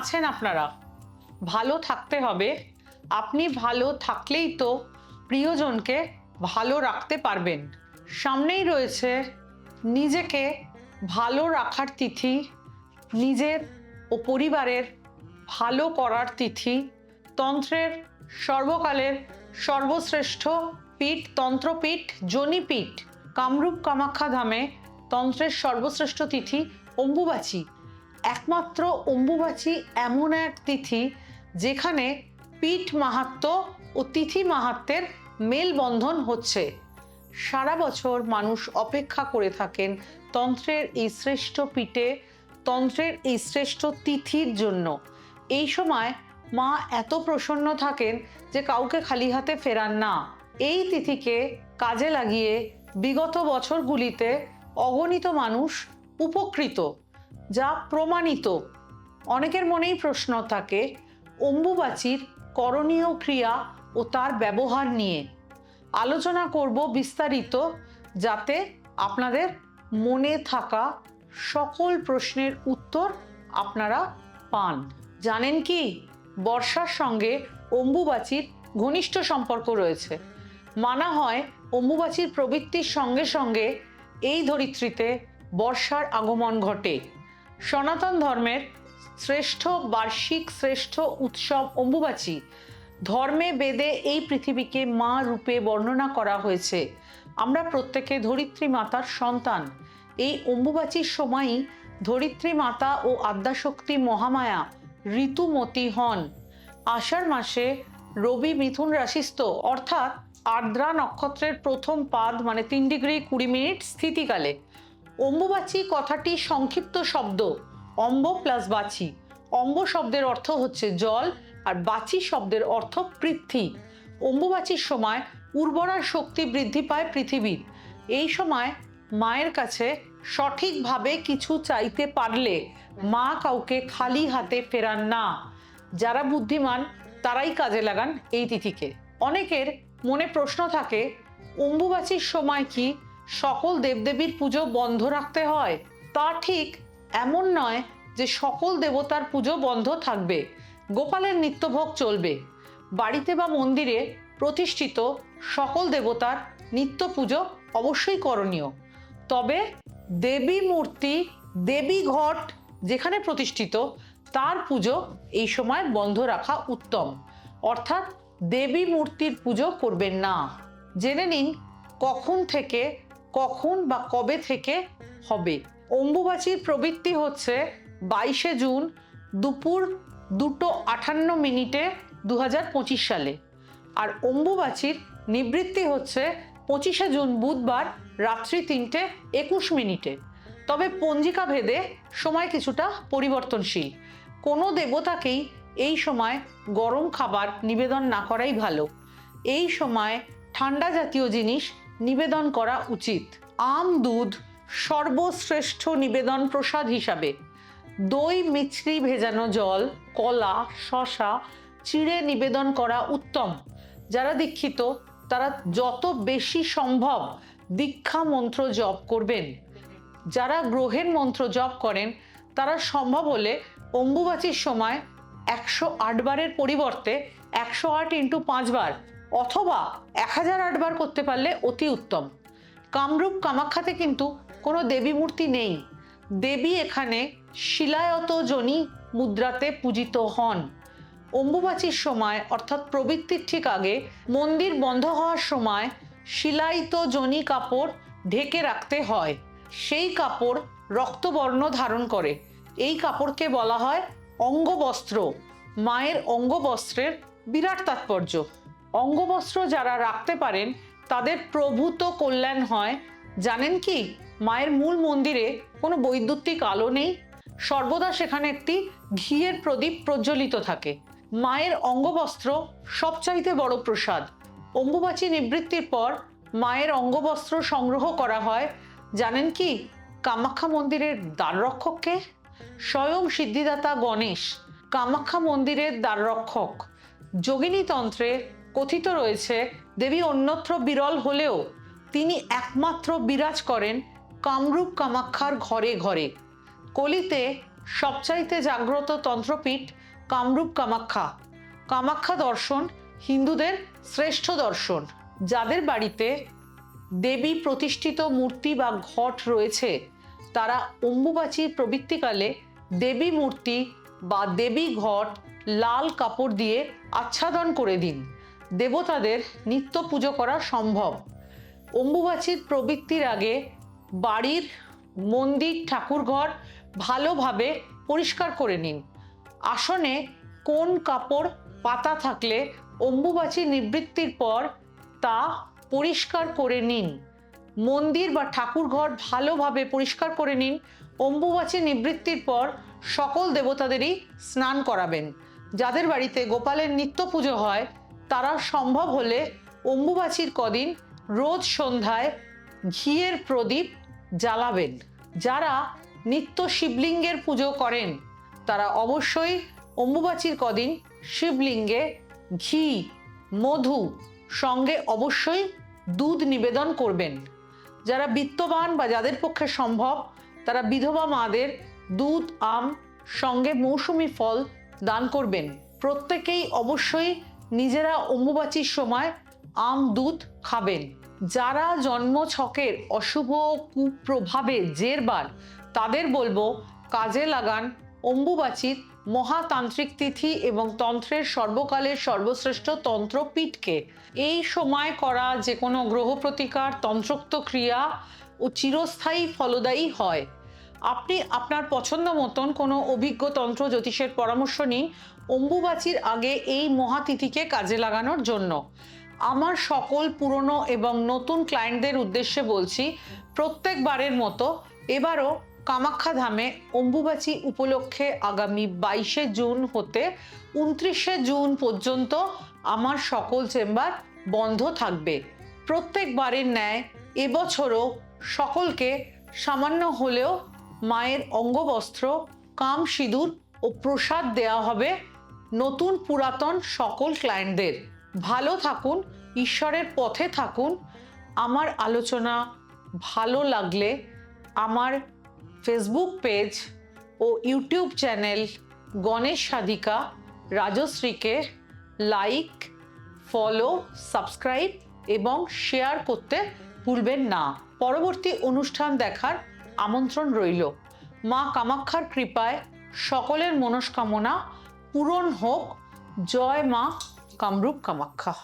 আছেন আপনারা? ভালো থাকতে হবে। আপনি ভালো থাকলেই তো প্রিয়জনকে ভালো রাখতে পারবেন। সামনেই রয়েছে নিজেকে ভালো রাখার তিথি, নিজের ও পরিবারের ভালো করার তিথি, তন্ত্রের সর্বকালের সর্বশ্রেষ্ঠ পীঠ, তন্ত্রপীঠ, জনিপীঠ, কামরূপ কামাখ্যা ধামে তন্ত্রের সর্বশ্রেষ্ঠ তিথি অম্বুবাচী। একমাত্র অম্বুবাচী এমন এক তিথি যেখানে পীঠ মাহাত্ম ও তিথি মাহাত্মের মেলবন্ধন হচ্ছে। সারা বছর মানুষ অপেক্ষা করে থাকেন তন্ত্রের এই শ্রেষ্ঠ পিঠে, তন্ত্রের এই শ্রেষ্ঠ তিথির জন্য। এই সময় মা এত প্রসন্ন থাকেন যে কাউকে খালি হাতে ফেরান না। এই তিথিকে কাজে লাগিয়ে বিগত বছরগুলিতে অগণিত মানুষ উপকৃত। যা প্রমাণিত। অনেকের মনেই প্রশ্ন থাকে, অম্বুবাচীর করণীয় ক্রিয়া ও তার ব্যবহার নিয়ে। আলোচনা করব বিস্তারিত যাতে আপনাদের মনে থাকা সকল প্রশ্নের উত্তর আপনারা পান। জানেন কি, বর্ষার সঙ্গে অম্বুবাচীর ঘনিষ্ঠ সম্পর্ক রয়েছে। মানা হয় অম্বুবাচীর প্রবৃত্তির সঙ্গে সঙ্গে এই ধরিত্রীতে বর্ষার আগমন ঘটে। সনাতন ধর্মের শ্রেষ্ঠ বার্ষিক শ্রেষ্ঠ উৎসব অম্বুবাচী। ধর্মে বেদে এই পৃথিবীকে মা রূপে বর্ণনা করা হয়েছে। আমরা প্রত্যেকে ধরিত্রী মাতার সন্তান। এই অম্বুবাচীর সময়ই ধরিত্রী মাতা ও আদ্যাশক্তি মহামায়া ঋতুমতী হন। আষাঢ় মাসে রবি মিথুন রাশিস্থ, অর্থাৎ আর্দ্রা নক্ষত্রের প্রথম পাদ মানে তিন ডিগ্রি কুড়ি মিনিট স্থিতিকালে। অম্বুবাচী কথাটি সংক্ষিপ্ত শব্দ। অম্ব প্লাস বাচি। অম্ব শব্দের অর্থ হচ্ছে জল আর বাচি শব্দের অর্থ পৃথ্বী। অম্বুবাচীর সময় উর্বরার শক্তি বৃদ্ধি পায় পৃথিবীর। এই সময় মায়ের কাছে সঠিকভাবে কিছু চাইতে পারলে মা কাউকে খালি হাতে ফেরান না। যারা বুদ্ধিমান, তারাই কাজে লাগান এই তিথিকে। অনেকের মনে প্রশ্ন থাকে, অম্বুবাচীর সময় কি সকল দেবদেবীর পুজো বন্ধ রাখতে হয়। তা ঠিক এমন নয় যে সকল দেবতার পুজো বন্ধ থাকবে। গোপালের নিত্যভোগ চলবে। বাড়িতে বা মন্দিরে প্রতিষ্ঠিত সকল দেবতার নিত্য পুজো অবশ্যই করণীয়। তবে দেবী মূর্তি, দেবী ঘট যেখানে প্রতিষ্ঠিত, তার পুজো এই সময় বন্ধ রাখা উত্তম। অর্থাৎ দেবী মূর্তির পুজো করবেন না। জেনে নিন কখন থেকে কখন বা কবে থেকে হবে? অম্বুবাচীর প্রবৃত্তি হচ্ছে বাইশে জুন দুপুর দুটো আটান্ন মিনিটে দু হাজার পঁচিশ সালে। আর অম্বুবাচীর নিবৃত্তি হচ্ছে পঁচিশে জুন বুধবার রাত্রি তিনটে একুশ মিনিটে। তবে পঞ্জিকা ভেদে সময় কিছুটা পরিবর্তনশীল। কোনো দেবতাকেই এই সময় গরম খাবার নিবেদন না করাই ভালো। এই সময় ঠান্ডা জাতীয় জিনিস নিবেদন করা উচিত। আম দুধ সর্বশ্রেষ্ঠ নিবেদন প্রসাদ হিসাবে। দই, মিছরি, ভেজানো জল, কলা শশা চিড়ে নিবেদন করা উত্তম। যারা দীক্ষিত, তারা যত বেশি সম্ভব দীক্ষা মন্ত্র জপ করবেন। যারা গ্রহের মন্ত্র জপ করেন, তারা সম্ভব হলে অম্বুবাচীর সময় একশো আটবারের পরিবর্তে একশো আট ইন্টু পাঁচবার অথবা এক হাজার আটবার করতে পারলে অতি উত্তম। কামরূপ কামাখ্যাতে কিন্তু কোনো দেবী মূর্তি নেই। দেবী এখানে শিলায়ত জনি মুদ্রাতে পূজিত হন। অম্বুবাচীর সময়, অর্থাৎ প্রবৃত্তির ঠিক আগে, মন্দির বন্ধ হওয়ার সময় শিলায়িত জনি কাপড় ঢেকে রাখতে হয়। সেই কাপড় রক্তবর্ণ ধারণ করে। এই কাপড়কে বলা হয় অঙ্গবস্ত্র। মায়ের অঙ্গবস্ত্রের বিরাট তাৎপর্য। অঙ্গবস্ত্র যারা রাখতে পারেন, তাদের প্রভূত কল্যাণ হয়। জানেন কি, মায়ের মূল মন্দিরে কোনো বৈদ্যুতিক আলো নেই। সর্বদা সেখানে একটি ঘিয়ের প্রদীপ প্রজ্বলিত থাকে। মায়ের অঙ্গবস্ত্র সবচাইতে বড় প্রসাদ। অম্বুবাচী নিবৃত্তির পর মায়ের অঙ্গবস্ত্র সংগ্রহ করা হয়। জানেন কি, কামাখ্যা মন্দিরের দ্বাররক্ষককে? স্বয়ং সিদ্ধিদাতা গণেশ, কামাখ্যা মন্দিরের দ্বাররক্ষক। যোগিনী তন্ত্রে কথিত রয়েছে, দেবী অন্যত্র বিরল হলেও তিনি একমাত্র বিরাজ করেন কামরূপ কামাখ্যার ঘরে ঘরে। কলিতে সবচাইতে জাগ্রত তন্ত্রপীঠ কামরূপ কামাখ্যা কামাখ্যা দর্শন হিন্দুদের শ্রেষ্ঠ দর্শন, যাদের বাড়িতে দেবী প্রতিষ্ঠিত মূর্তি বা ঘট রয়েছে, তারা অম্বুবাচীর প্রবৃত্তিকালে দেবী মূর্তি বা দেবী ঘট লাল কাপড় দিয়ে আচ্ছাদন করে দিন। দেবতাদের নিত্য পুজো করা সম্ভব। অম্বুবাচীর প্রবৃত্তির আগে বাড়ির মন্দির, ঠাকুরঘর ভালোভাবে পরিষ্কার করে নিন। আসনে কোন কাপড়, পাতা থাকলে অম্বুবাচী নিবৃত্তির পর তা পরিষ্কার করে নিন। মন্দির বা ঠাকুরঘর ভালোভাবে পরিষ্কার করে নিন। অম্বুবাচী নিবৃত্তির পর সকল দেবতাদেরই স্নান করাবেন। যাদের বাড়িতে গোপালের নিত্য পুজো হয় তারা সম্ভব হলে অম্বুবাচীর কদিন রোজ সন্ধ্যায় ঘিয়ের প্রদীপ জ্বালাবেন। যারা নিত্য শিবলিঙ্গের পুজো করেন, তারা অবশ্যই অম্বুবাচীর কদিন শিবলিঙ্গে ঘি, মধু সঙ্গে অবশ্যই দুধ নিবেদন করবেন। যারা বিত্তবান বা যাদের পক্ষে সম্ভব, তারা বিধবা মাদের দুধ, আম সঙ্গে মৌসুমি ফল দান করবেন। প্রত্যেকেই অবশ্যই নিজেরা অম্বুবাচীর সময় আম, দুধ খাবেন। যারা জন্ম ছকের অশুভ কুপ্রভাবে জেরবার, তাদের বলব, কাজে লাগান অম্বুবাচীর মহাতান্ত্রিক তিথি এবং তন্ত্রের সর্বকালের সর্বশ্রেষ্ঠ তন্ত্রপীঠকে। এই সময় করা যে কোনো গ্রহ প্রতিকার তন্ত্রোক্ত ক্রিয়া ও চিরস্থায়ী ফলদায়ী হয়। আপনি আপনার পছন্দ মতন কোনো অভিজ্ঞ তন্ত্র জ্যোতিষের পরামর্শ নিন অম্বুবাচীর আগে এই মহাতিথিকে কাজে লাগানোর জন্য। আমার সকল পুরনো এবং নতুন ক্লায়েন্টদের উদ্দেশ্যে বলছি, প্রত্যেকবারের মতো এবারও কামাখ্যা ধামে অম্বুবাচী উপলক্ষে আগামী বাইশে জুন হতে উনত্রিশে জুন পর্যন্ত আমার সকল চেম্বার বন্ধ থাকবে। প্রত্যেকবারের ন্যায় এবছরও সকলকে সামান্য হলেও মায়ের অঙ্গবস্ত্র, কাম সিঁদুর ও প্রসাদ দেওয়া হবে নতুন পুরাতন সকল ক্লায়েন্টদের ভালো থাকুন, ঈশ্বরের পথে থাকুন। আমার আলোচনা ভালো লাগলে আমার ফেসবুক পেজ ও ইউটিউব চ্যানেল গণেশ সাধিকা রাজশ্রীকে লাইক ফলো সাবস্ক্রাইব এবং শেয়ার করতে ভুলবেন না। পরবর্তী অনুষ্ঠান দেখার আমন্ত্রণ রইল। মা কামাক্ষার কৃপায় সকলের মনস্কামনা পূরণ হোক। জয় মা কামরূপ কামাখ্যা।